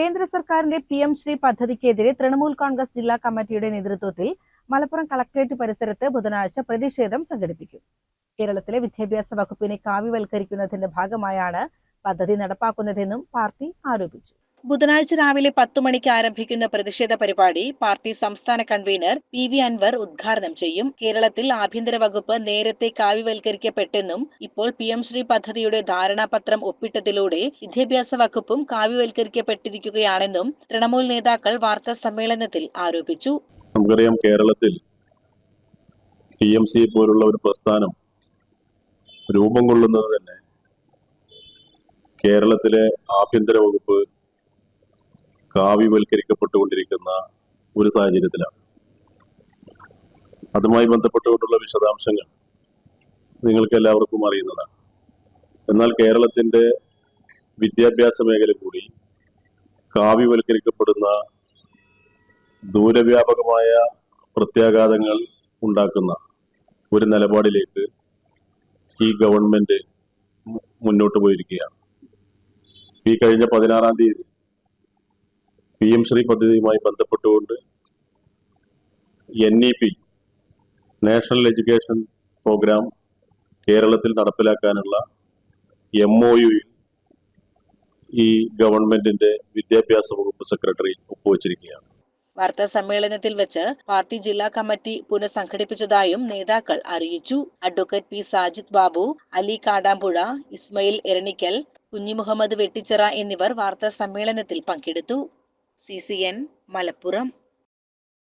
കേന്ദ്ര സർക്കാരിന്റെ P M Shri പദ്ധതിക്കെതിരെ തൃണമൂൽ കോൺഗ്രസ് ജില്ലാ കമ്മിറ്റിയുടെ നേതൃത്വത്തിൽ മലപ്പുറം കളക്ടറേറ്റ് പരിസരത്ത് ബുധനാഴ്ച പ്രതിഷേധം സംഘടിപ്പിക്കും. കേരളത്തിലെ വിദ്യാഭ്യാസ വകുപ്പിനെ കാവ്യവൽക്കരിക്കുന്നതിന്റെ ഭാഗമായാണ് പദ്ധതി നടപ്പാക്കുന്നതെന്നും പാർട്ടി ആരോപിച്ചു. ബുധനാഴ്ച രാവിലെ പത്തു മണിക്ക് ആരംഭിക്കുന്ന പ്രതിഷേധ പരിപാടി പാർട്ടി സംസ്ഥാന കൺവീനർ പി വി അൻവർ ഉദ്ഘാടനം ചെയ്യും. കേരളത്തിൽ ആഭ്യന്തര വകുപ്പ് നേരത്തെ കാവ്യവൽക്കരിക്കപ്പെട്ടെന്നും ഇപ്പോൾ പി എം ശ്രീ പദ്ധതിയുടെ ധാരണാപത്രം ഒപ്പിട്ടതിലൂടെ വിദ്യാഭ്യാസ വകുപ്പും കാവ്യവൽക്കരിക്കപ്പെട്ടിരിക്കുകയാണെന്നും തൃണമൂൽ നേതാക്കൾ വാർത്താ സമ്മേളനത്തിൽ ആരോപിച്ചു. നമുക്കറിയാം കേരളത്തിൽ പി എം സി പോലുള്ള ഒരു പ്രസ്ഥാനം രൂപം കൊള്ളുന്നത് തന്നെ കേരളത്തിലെ ആഭ്യന്തര വകുപ്പ് കാവ്യവൽക്കരിക്കപ്പെട്ടുകൊണ്ടിരിക്കുന്ന ഒരു സാഹചര്യത്തിലാണ്. അതുമായി ബന്ധപ്പെട്ടുകൊണ്ടുള്ള വിശദാംശങ്ങൾ നിങ്ങൾക്ക് എല്ലാവർക്കും അറിയുന്നതാണ്. എന്നാൽ കേരളത്തിന്റെ വിദ്യാഭ്യാസ മേഖല കൂടി കാവ്യവൽക്കരിക്കപ്പെടുന്ന ദൂരവ്യാപകമായ പ്രത്യാഘാതങ്ങൾ ഉണ്ടാക്കുന്ന ഒരു നിലപാടിലേക്ക് ഈ ഗവൺമെന്റ് മുന്നോട്ട് പോയിരിക്കുകയാണ്. ഈ കഴിഞ്ഞ പതിനാറാം തീയതി പി എം ശ്രീ പദ്ധതിയുമായി ബന്ധപ്പെട്ടുകൊണ്ട് N E P national education program കേരളത്തിൽ നടപ്പിലാക്കാനുള്ള എം ഒ യുയിൽ ഈ ഗവൺമെന്റിന്റെ വിദ്യാഭ്യാസ വകുപ്പ് സെക്രട്ടറി ഒപ്പുവച്ചിരിക്കുകയാണ്. വാർത്താ സമ്മേളനത്തിൽ വെച്ച് പാർട്ടി ജില്ലാ കമ്മിറ്റി പുനഃസംഘടിപ്പിച്ചതായും നേതാക്കൾ അറിയിച്ചു. അഡ്വക്കേറ്റ് പി സാജിദ് ബാബു അലി കാടാമ്പുഴ ഇസ്മയിൽ എരണിക്കൽ കുഞ്ഞിമുഹമ്മദ് വെട്ടിച്ചിറ എന്നിവർ വാർത്താ സമ്മേളനത്തിൽ പങ്കെടുത്തു. C C N Malappuram